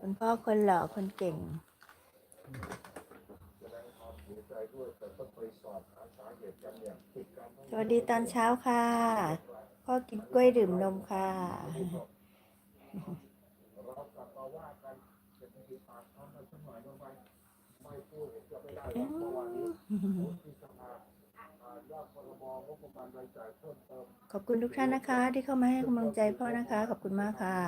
คุณพ่อคนหล่อคนเก่งสวัสดีตอนเช้าค่ะ พ่อกินกล้วยดื่มนมค่ะอ ขอบคุณทุกท่านนะคะ ที่เข้ามาให้กำลังใจพ่อนะคะ ขอบคุณมากค่ะ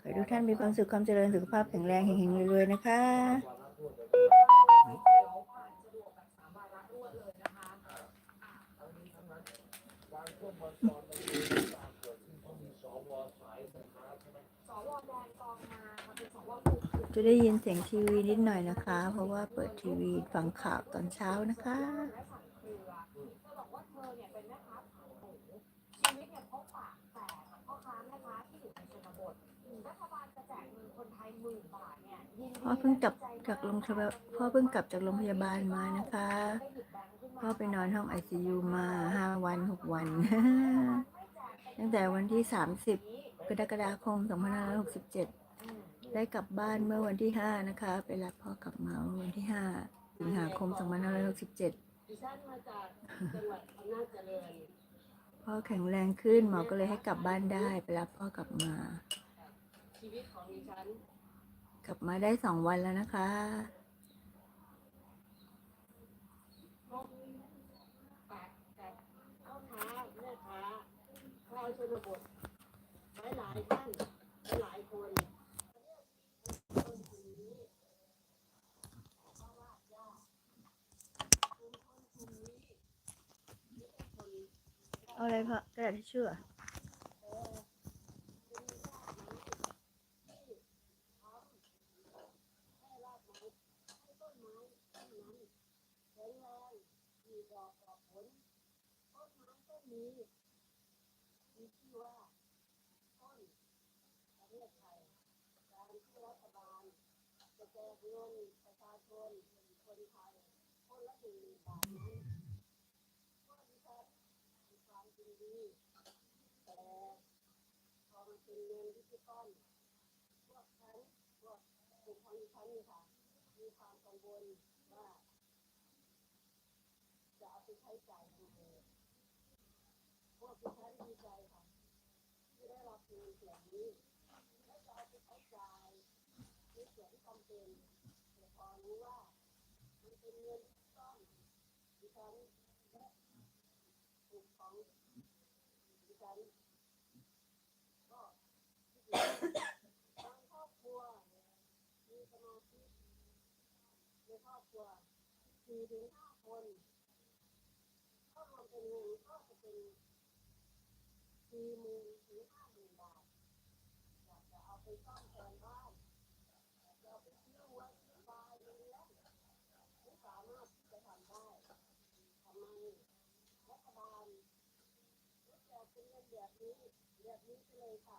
ขอให้ทุกท่านมีความสุขความเจริญสุขภาพแข็งแรงเฮงๆรวยๆนะคะจะได้ยินเสียงทีวีนิดหน่อยนะคะ เพราะว่าเปิดทีวีฟังข่าวตอนเช้านะคะ พ่อเพิ่งกลับจากโรงพยาบาลพ่อเพิ่งกลับจากโรงพยาบาลมานะคะพ่อไปนอนห้องไอซียูมาห้าวันหกวัน ตั้งแต่วันที่30กรกฎาคม2567ได้กลับบ้านเมื่อวันที่5นะคะ ไปรับพ่อกลับมาวันที่5สิงหาคม2567ดิฉันมาจากจังหวัดอำนาจเจริญ พ่อแข็งแรงขึ้นหมอก็เลยให้กลับบ้านได้ไปรับพ่อกลับมาชีวิตของฉันกลับมาได้สองวันแล้วนะคะพบปะกับพ่อค้าแม่ค้าชาวชนบทหลายหลายท่านหลายๆคน เอาอะไรพ่อกระดาษทิชชู่อะนี้มีชื่อว่าต้นประเทศไทยการที่รัฐบาลจะแจกเงินประชาชนคนไทยคนละหนึ่งหมื่นบาทนั้นพวกดิฉันมีความยินดีแต่พอมัน เป็นเงินดิจิตอลพวกฉันพวกกลุ่มของดิฉันนี่ค่ะ มีความกังวลว่า จะเอาไปใช้จ่ายทำไมพวกดิฉันดีใจค่ะ ที่ได้รับเงินส่วนนี้และจะเอาไปใช้จ่ายในส่วนที่จำเป็นแต่พอรู้ว่ามันเป็นเงินที่ต้องดิฉันและกลุ่มของดิฉัน คิดว่างครอบครัวมีสมาชิกในครอบครัวสี่ถึงห้าคนก็รวมเป็นเงินก็จะเป็นสี่หมื่นถึงห้าหมื่นบาทอยากจะเอาไปซ่อมแซมบ้านจะเอาไปซื้อวัวซื้อควายเลี้ยงไม่สามารถที่จะทำได้ทำไมรัฐบาลไม่แจกเป็นเงินแบบนี้แบบนี้ไปเลยค่ะ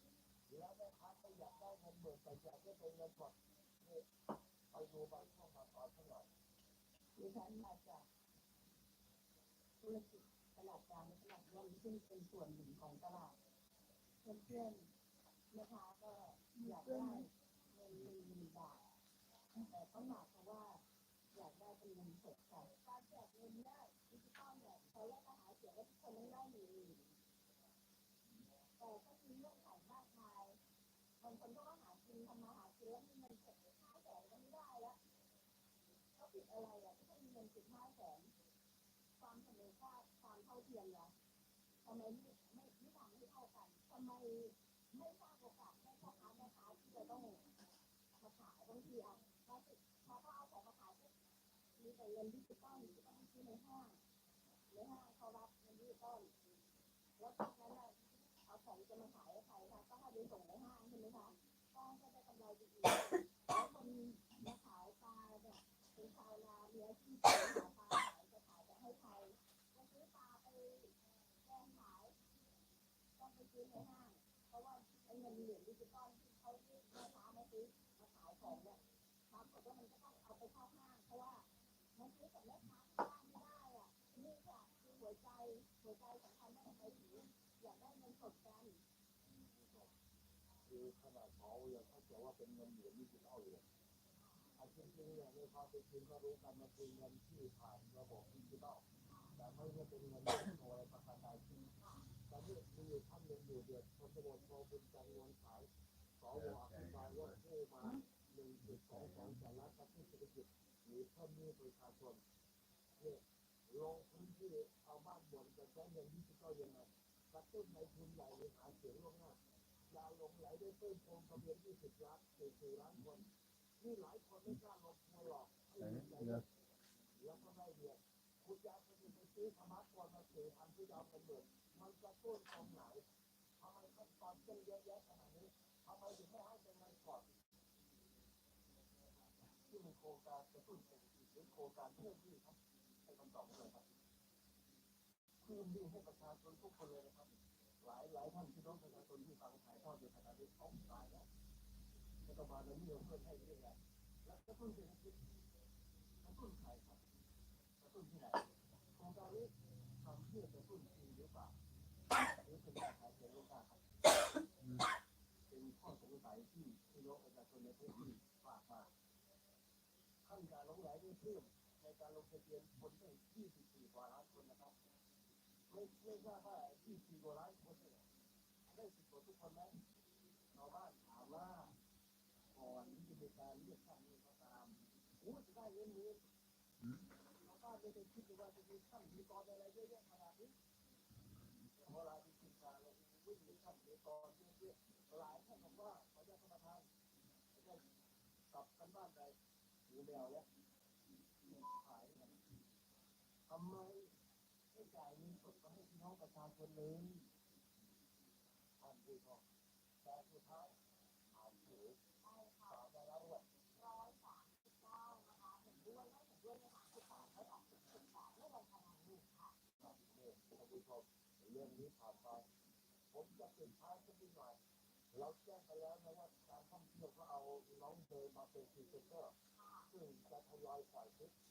ฉันมาจากธุรกิจตลาดกลางและตลาดย่อมซึ่งเป็นส่วนหนึ่งของตลาดเพื่อนๆแม่ค้าก็อยากได้เงินหนึ่งหมื่นบาทแต่ต้องหมายความว่าอยากได้เป็นเงินสดค่ะการแจกเงินได้ดิจิตอลเนี่ยเขาแยกมาหาเสียงว่าทุกคนต้องได้หนึ่งหมื่น บางคนเขาก็หากินทำมาหากินแล้วมีเงินเก็บห้าแสนก็ไม่ได้แล้วเขาผิดอะไรอะที่เขามีเงินสิบห้าแสนความเสมอภาคความเท่าเทียมล่ะทำไมไม่ไม่ไม่ทำให้เท่ากันทำไมไม่สร้างโอกาสให้พ่อค้าแม่ค้าที่จะต้องมาขายบางทีอะพอสิพอเขาเอาของมาขายปุ๊บมีแต่เงินดิจิตอลที่ต้องซื้อในห้างในห้างเขารับเงินดิจิตอลแล้ว ไปส่งในห้างใช่ไหมคะก็ก็ได้กำไรดีๆแล้วคนมาขายปลาเนี่ยเป็นชาวนามีอาชีพหาปลาขายจะขายจะให้ใครจะซื้อปลาไปแกงขายต้องไปซื้อในห้างเพราะว่าไอ้เงินเหรียญดิจิตอลที่เขาที่แม่ค้ามาซื้อมาขายของเนี่ยปรากฏว่ามันก็ต้องเอาไปเข้าห้างเพราะว่ามันซื้อกับแม่ค้าที่บ้านไม่ได้อะนี่ค่ะคือหัวใจหัวใจสำคัญที่ไปถึงอยากได้เงินสดกัน คือขนาดเขาอยังเข้าใจว่าเป็นเงินเหรียญดิจิทัลอยู่อันจริงๆเนี่ยในความเป็นจริงก็รู้กันมันคือเงินที่ผ่านระบบดิจิทัลแต่ไม่ได้เป็นเงินที่โดยประกันใดจริงแต่นี่มีอยู่ท่านหนึ่งอยู่เดือดพลตำรวจโทบุญจันทร์นวลขายสวอภิปรายว่ากู้มาหนึ่งจุดสองสองแสนล้านกระตุ้นเศรษฐกิจหรือเพิ่มหนี้ประชาชนเนี่ยลงพื้นที่เอาบ้านบนจะใช้เงินดิจิทัลยังไงกระตุ้นในทุนใหญ่หรือหาเสียงล่วงหน้า ยาลงไหลได้เพิ่มโครงทะเบียน20ล้าน44ล้านคนนี่หลายคนไม่กล้าลงทุนหรอกให้เงินไหลแล้วก็ได้เดียคุณยายคนหนึงไปซื้อสมาร์ทโฟนมาสี่พันที่ยาวเป็นหมื่นมันจะต้นตรงไหนทำไมขั้นตอนต้องเยอะแยะขนาดนี้ทำไมถึงไม่ให้เป็นเงินก่อนที่มีโครงการกระตุ้นเศรษฐกิจหรือโครงการเพิ่มหนี้ครับให้คำตอบมาเลยครับเพิ่มหนี้ให้ประชาชนทุกคนเลยนะครับ หลายหลายท่านพี่น้องประชาชนที่ฟังถ่ายทอดอยู่ขณะนี้เขาตายแล้วรัฐบาลนั้นไม่ยอมเพิ่มให้เรื่อยๆแล้วกระตุ้นเศรษฐกิจกระตุ้นใครครับกระตุ้นที่ไหนโครงการนี้ทำเพื่อกระตุ้นจริงหรือเปล่าหรือเป็นการขายเสียงลูกค้าครับเป็นข้อสงสัยที่พี่น้องประชาชนในพื้นที่ฝากมาขั้นการลงไหลได้เพิ่มในการลงทะเบียนคนได้24กว่าล้าน ไม่ไม่ทราบว่าที่สี่กว่าล้านคนเนี่ยได้สิทธิ์หมดทุกคนไหมชาวบ้านถามว่าก่อนที่จะมีการเลือกตั้งนี้ก็ตามโอ้จะได้เงินนี้ชาวบ้านไม่ได้คิดว่าจะมีขั้นมีตอนอะไรเยอะแยะขนาดนี้เวลาที่คิดการเราวิ่มีขั้นมีตอนเยอะๆหลายท่านบอกว่าขออนุญาตท่านประธานได้กลับกันบ้านใดหรือแมวเนี่ยขายทำไมไม่จ่ายเงิน น้องประชาชนเลยท่านผู้ชมแต่สุดท้ายอ่านถือสาวได้แล้วด้วยร้อยสามสิบเก้านะคะเห็นด้วยไม่เห็นด้วยเนี่ยค่ะสิบสามไม่ออกสิบสิบสามไม่ลงคะแนนอยู่ค่ะครับเนี่ยท่านผู้ชมเรื่องนี้ผ่านไป ผมจะปิดท้ายสักนิดหน่อยเราแจ้งไปแล้วนะว่าการท่องเที่ยวเขาเอาน้องเดยมาเป็นพรีเซนเตอร์ซึ่งจะทยอยปล่อยคลิปอย่างที่